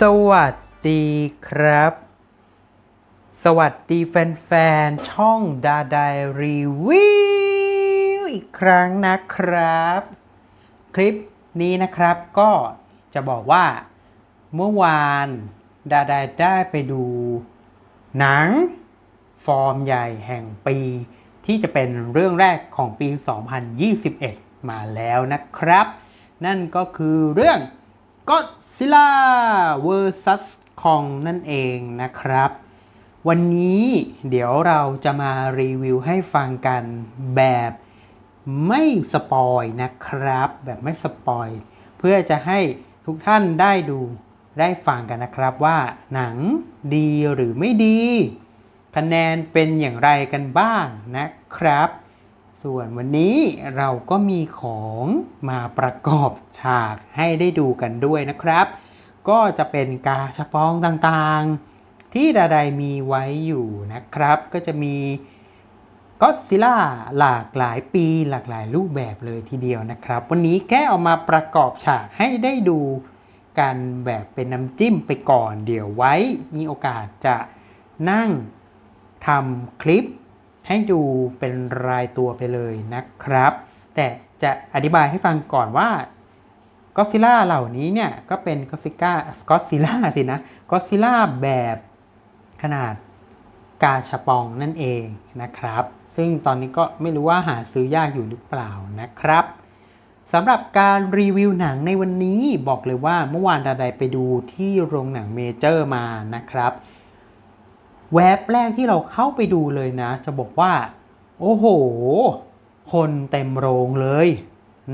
สวัสดีครับ สวัสดีแฟนๆ ช่องดาไดรีวิวอีกครั้งนะครับ คลิปนี้นะครับก็จะบอกว่าเมื่อวานดาไดได้ไปดูหนัง ฟอร์มใหญ่แห่งปี ที่จะเป็นเรื่องแรกของปี 2021 มาแล้วนะครับ นั่นก็คือเรื่อง Godzilla vs Kong นั่นเองนะครับ วันนี้เดี๋ยวเราจะมารีวิวให้ฟังกันแบบไม่สปอยนะครับ แบบไม่สปอยเพื่อจะให้ทุกท่านได้ดูได้ฟังกันนะครับว่าหนังดีหรือไม่ดี คะแนนเป็นอย่างไรกันบ้างนะครับ ส่วนวันนี้เราก็มีของมาประกอบฉากให้ได้ดูกันด้วยนะครับ ก็จะเป็นกาชาปองต่างๆ ที่ดาไดมีไว้อยู่นะครับ ก็จะมีก็ซิล่าหลากหลายปีหลากหลายรูปแบบเลยทีเดียวนะครับ วันนี้แค่เอามาประกอบฉากให้ได้ดูกันแบบเป็นน้ำจิ้มไปก่อน เดี๋ยวไว้มีโอกาสจะนั่งทำคลิป ให้ดูเป็นรายตัวไปเลยนะครับ แต่จะอธิบายให้ฟังก่อนว่าก็ซิล่าเหล่านี้เนี่ยก็เป็นก็ซิก้าก็ซิล่าสินะก็ซิล่าแบบขนาดกาชปองนั่นเองนะครับ ซึ่งตอนนี้ก็ไม่รู้ว่าหาซื้อยากอยู่หรือเปล่านะครับสำหรับการรีวิวหนังในวันนี้บอกเลยว่าเมื่อวานดาไดไปดูที่โรงหนังเมเจอร์มานะครับ แวบแรกที่เราเข้าไปดูเลยนะ จะบอกว่า โอ้โห คนเต็มโรงเลย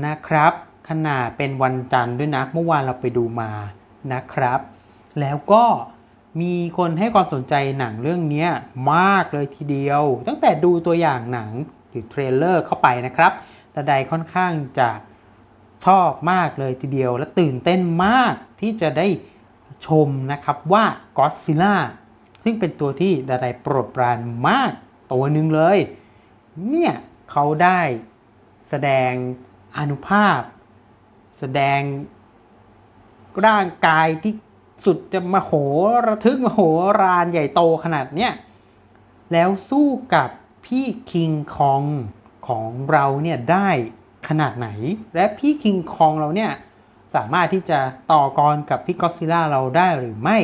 นะครับ ขนาดเป็นวันจันทร์ด้วยนะ เมื่อวานเราไปดูมานะครับ แล้วก็มีคนให้ความสนใจหนังเรื่องนี้มากเลยทีเดียว ตั้งแต่ดูตัวอย่างหนังหรือเทรลเลอร์เข้าไปนะครับแต่ใดค่อนข้างจะชอบมากเลยทีเดียวและตื่นเต้นมากที่จะได้ชมนะครับว่า Godzilla ซึ่งเป็นตัวที่ดาไดโปรดปรานมากตัวหนึ่งเลย เนี่ยเขาได้แสดงอนุภาพ แสดงร่างกายที่สุดจะมาโหระทึกมโหรานใหญ่โตขนาดเนี้ยแล้วสู้กับพี่คิงคองของเราเนี่ยได้ขนาดไหน และพี่คิงคองเราเนี่ยสามารถที่จะต่อกรกับพี่ก็ซิล่าเราได้หรือไม่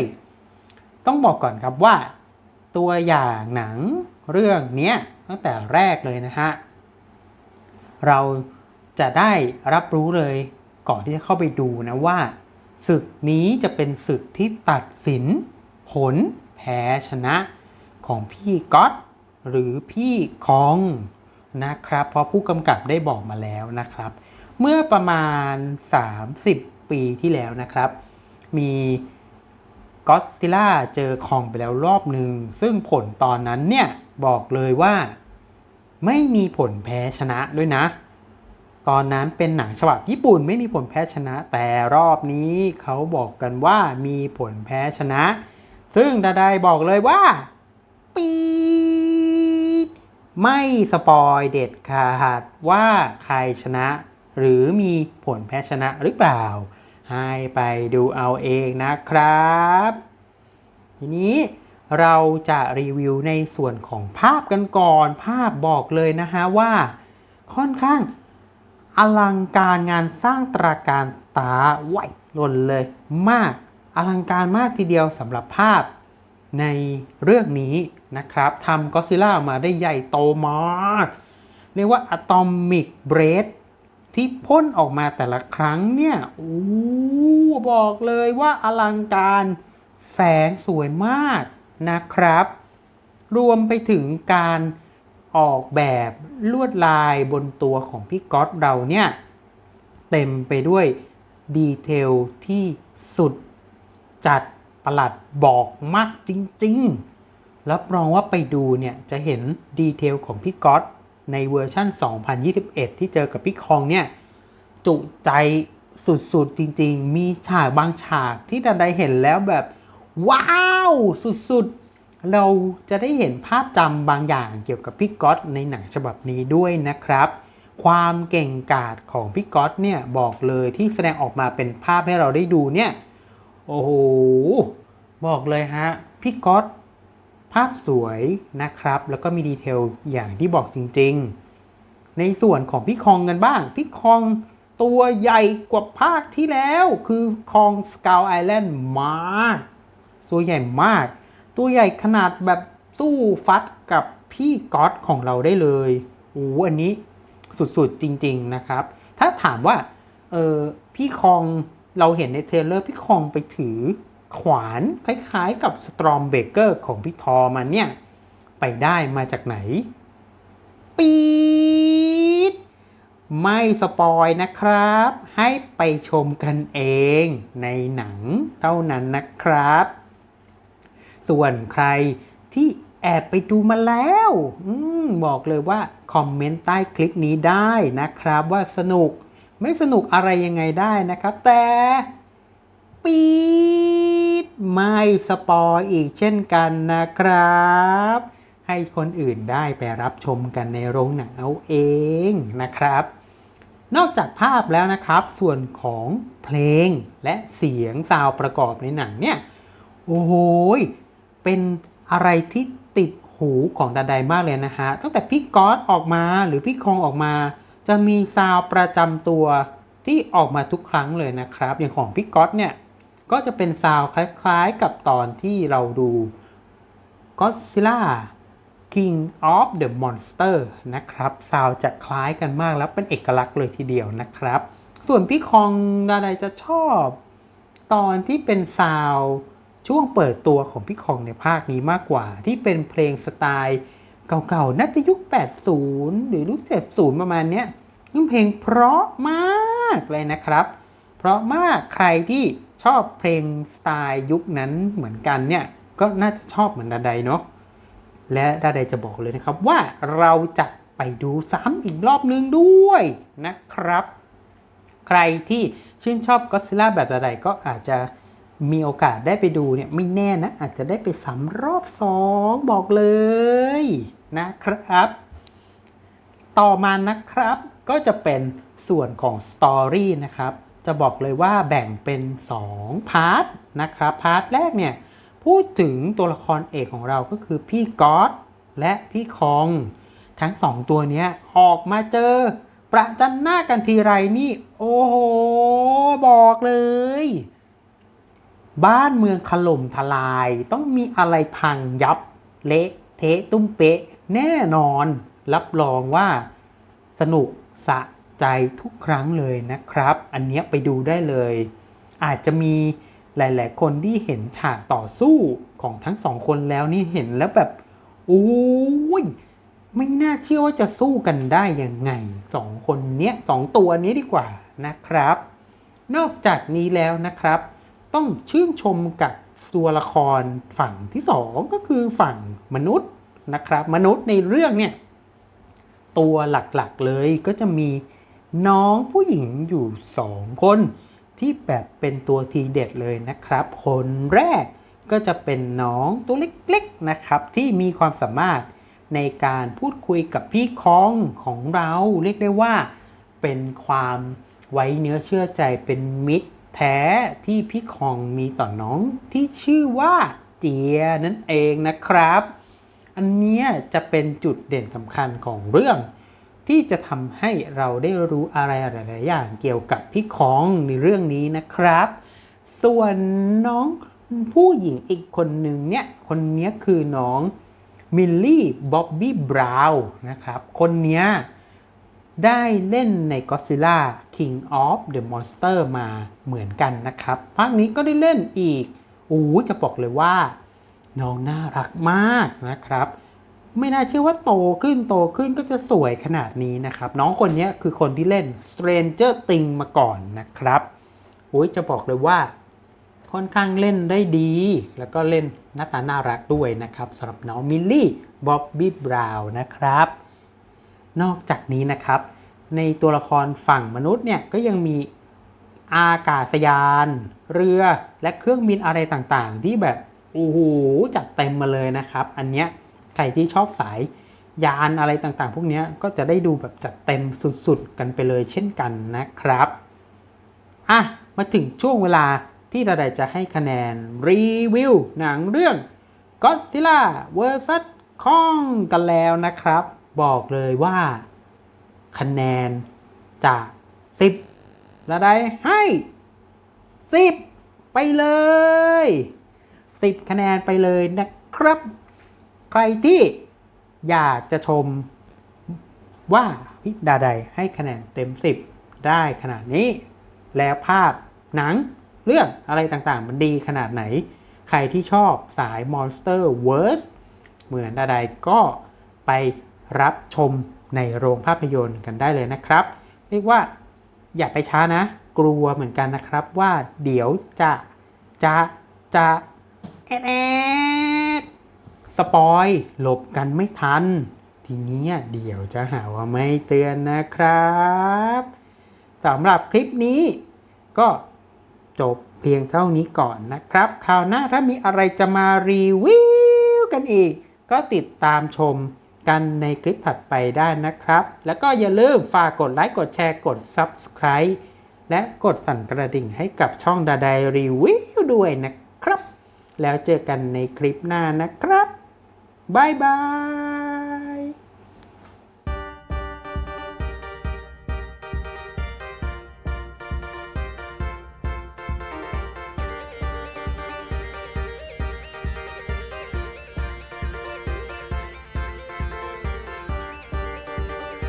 ต้องบอกก่อนครับว่า ตัวอย่างหนังเรื่องนี้ตั้งแต่แรกเลยนะฮะ เราจะได้รับรู้เลยก่อนที่จะเข้าไปดูนะว่าศึกนี้จะเป็นศึกที่ตัดสิน ผลแพ้ชนะของพี่ก๊อตหรือพี่คองนะครับเพราะผู้กำกับได้บอกมาแล้วนะครับ เมื่อประมาณ 30 ปีที่แล้วนะครับ มี ก็อดซิลล่าเจอคองไปแล้วรอบหนึ่ง ซึ่งผลตอนนั้นเนี่ย บอกเลยว่า ไม่มีผลแพ้ชนะด้วยนะ ตอนนั้นเป็นหนังฉบับญี่ปุ่นไม่มีผลแพ้ชนะ แต่รอบนี้เขาบอกกันว่ามีผลแพ้ชนะ ซึ่งดาไดบอกเลยว่า ปีดไม่สปอยเด็ดขาดว่าใครชนะ หรือมีผลแพ้ชนะหรือเปล่า ให้ไปดูเอาเองนะครับ ทีนี้เราจะรีวิวในส่วนของภาพกันก่อน ภาพบอกเลยนะฮะว่า ค่อนข้างอลังการงานสร้างตราการตาไหวล่นเลยมาก อลังการมากทีเดียวสำหรับภาพในเรื่องนี้นะครับทำก็ซิล่ามาได้ใหญ่โตมาก เรียกว่าอะตอมิกเบรด ที่พ่นออกมาแต่ละครั้งเนี่ยโอ้บอกเลยว่าอลังการแสงสวยมากนะครับ รวมไปถึงการออกแบบลวดลายบนตัวของพี่ก๊อตเราเนี่ย เต็มไปด้วยดีเทลที่สุดจัดประหลัดบอกมากจริงๆ รับรองว่าไปดูเนี่ยจะเห็นดีเทลของพี่ก๊อต ในเวอร์ชั่น2021 ที่เจอกับพี่คองเนี่ยจุใจสุดๆจริงๆ มีฉากบางฉากที่ดาได้เห็นแล้วแบบ ว้าว สุดๆ เราจะได้เห็นภาพจำบางอย่างเกี่ยวกับพี่ก๊อตในหนังฉบับนี้ด้วยนะครับ ความเก่งกาจของพี่ก๊อตเนี่ยบอกเลยที่แสดงออกมาเป็นภาพให้เราได้ดูเนี่ย โอ้โห บอกเลยฮะ พี่ก๊อต ภาพสวยนะครับ แล้วก็มีดีเทลอย่างที่บอกจริง ๆ ในส่วนของพี่คองกันบ้าง พี่คองตัวใหญ่กว่าภาคที่แล้วคือคองสกาวไอแลนด์มาก ตัวใหญ่มาก ตัวใหญ่ขนาดแบบสู้ฟัดกับพี่ก๊อตของเราได้เลยโอ้โหอันนี้สุดๆจริง ๆนะครับ ถ้าถามว่าเออพี่คองเราเห็นในเทรลเลอร์พี่คองไปถือ ขวานคล้ายๆกับสตรอมเบเกอร์ของพี่ทอมันเนี่ย ไปได้มาจากไหน ปี๊ดไม่สปอยนะครับ ให้ไปชมกันเองในหนังเท่านั้นนะครับ ส่วนใครที่แอบไปดูมาแล้วอบอกเลยว่า คอมเมนต์ใต้คลิปนี้ได้นะครับว่าสนุก ไม่สนุกอะไรยังไงได้นะครับ แต่ ปี๊ดไม่สปอยอีกเช่นกันนะครับ ให้คนอื่นได้ไปรับชมกันในโรงหนังเอาเองนะครับ นอกจากภาพแล้วนะครับ ส่วนของเพลงและเสียงซาวประกอบในหนังเนี่ย โอ้โหเป็นอะไรที่ติดหูของดาไดมากเลยนะฮะ ตั้งแต่พี่ก๊อตออกมาหรือพี่คองออกมา จะมีซาวประจำตัวที่ออกมาทุกครั้งเลยนะครับ อย่างของพี่ก๊อตเนี่ย ก็จะเป็นซาวคล้ายๆกับตอนที่เราดู Godzilla King of the Monster นะครับ ซาวจะคล้ายกันมากแล้วเป็นเอกลักษณ์เลยทีเดียวนะครับ ส่วนพี่คองดาไดจะชอบ ตอนที่เป็นซาวช่วงเปิดตัวของพี่คองในภาคนี้มากกว่า ที่เป็นเพลงสไตล์เก่าๆน่าจะยุค 80 หรือยุค 70 ประมาณเนี้ยเพลงเพราะมากเลยนะครับ ราะมากใครที่ชอบเพลงสไตล์ยุคนั้นเหมือนกันเนี่ยก็น่าจะชอบเหมือนดาไดเนาะและดาไดจะบอกเลยนะครับว่าเราจะไปดูซ้ำอีกรอบนึงด้วยนะครับ ใครที่ชื่นชอบก็ซิล่าแบบดาไดก็อาจจะมีโอกาสได้ไปดูเนี่ยไม่แน่นะ อาจจะได้ไปซ้ำรอบสองบอกเลยนะครับ ต่อมานะครับก็จะเป็นส่วนของสตอรี่นะครับ จะบอกเลยว่าแบ่งเป็น 2 พาร์ทนะครับ พาร์ทแรกเนี่ยพูดถึงตัวละครเอกของเราก็คือพี่ก๊อตและพี่คอง ทั้งสองตัวเนี้ยออกมาเจอ ประจันหน้ากันทีไรนี่ โอ้โห บอกเลย บ้านเมืองถล่มทลายต้องมีอะไรพังยับ เละเทะตุ้มเป๊ะ แน่นอน รับรองว่า สนุกสะ ใจทุกครั้งเลยนะครับ อันนี้ไปดูได้เลย อาจจะมีหลาย ๆ คนที่เห็นฉากต่อสู้ของทั้งสองคนแล้วนี่เห็นแล้วแบบโอ้ยไม่น่าเชื่อว่าจะสู้กันได้ยังไงสองคนเนี้ยสองตัวนี้ดีกว่านะครับ นอกจากนี้แล้วนะครับ ต้องชื่นชมกับตัวละครฝั่งที่สองก็คือฝั่งมนุษย์นะครับ มนุษย์ในเรื่องเนี่ยตัวหลักๆเลยก็จะมี น้องผู้หญิงอยู่สองคนที่แบบเป็นตัวทีเด็ดเลยนะครับ คนแรกก็จะเป็นน้องตัวเล็กๆนะครับ ที่มีความสามารถในการพูดคุยกับพี่คองของเราเรียกได้ว่า เป็นความไว้เนื้อเชื่อใจเป็นมิตรแท้ที่พี่คองมีต่อน้องที่ชื่อว่าเจียนั่นเองนะครับ อันเนี้ยจะเป็นจุดเด่นสำคัญของเรื่อง ที่จะทำให้เราได้รู้อะไรหลายๆอย่างเกี่ยวกับพี่คองในเรื่องนี้นะครับ ส่วนน้องผู้หญิงอีกคนหนึ่งเนี่ย คนนี้คือน้องมิลลี่บ๊อบบี้บราวน์นะครับ คนนี้ได้เล่นใน Godzilla King of the Monster มาเหมือนกันนะครับ ภาคนี้ก็ได้เล่นอีกโอ้จะบอกเลยว่า น้องน่ารักมากนะครับ ไม่น่าเชื่อว่าโตขึ้นโตขึ้นก็จะสวยขนาดนี้นะครับ น้องคนนี้คือคนที่เล่น Stranger Things มาก่อนนะครับโอ้ยจะบอกเลยว่าค่อนข้างเล่นได้ดี แล้วก็เล่นหน้าตาน่ารักด้วยนะครับสำหรับน้องมิลลี่บ๊อบบี้บราวน์นะครับ นอกจากนี้นะครับ ในตัวละครฝั่งมนุษย์เนี่ยก็ยังมีอากาศยาน เรือและเครื่องบินอะไรต่างๆ ที่แบบโอ้โหจัดเต็มมาเลยนะครับ อันเนี้ย ใครที่ชอบสายยานอะไรต่างๆ พวกนี้ก็จะได้ดูแบบจัดเต็มสุดๆ กันไปเลยเช่นกันนะครับอะมาถึงช่วงเวลาที่ดาไดจะให้คะแนนรีวิวหนังเรื่อง Godzilla vs Kong กันแล้วนะครับ บอกเลยว่า คะแนนจาก 10ดาไดให้ 10 ไปเลย 10 คะแนนไปเลยนะครับ ครที่อยากจะชมว่าพิดาใดให้คะแนนเต็ม 10 ได้ขนาดนี้ แล้วภาพหนังเรื่องอะไรต่างๆ มันดีขนาดไหน ใครที่ชอบสาย Monster w o r s เหมือนดาใดก็ไปรับชมในโรงภาพยนตร์กันได้เลยนะครับ เรียกว่าอย่าไปช้านะ กลัวเหมือนกันนะครับว่าเดี๋ยวจะจะจะแอดแอด สปอยหลบกันไม่ทัน ทีนี้เดี๋ยวจะหาว่าไม่เตือนนะครับสำหรับคลิปนี้ ก็จบเพียงเท่านี้ก่อนนะครับคราวหน้าถ้ามีอะไรจะมารีวิวกันอีก ก็ติดตามชมกันในคลิปถัดไปได้นะครับ แล้วก็อย่าลืมฝากกดไลค์กดแชร์กด Subscribe และกดสั่นกระดิ่งให้กับช่องดาไดรีวิวด้วยนะครับ แล้วเจอกันในคลิปหน้านะครับ บายบาย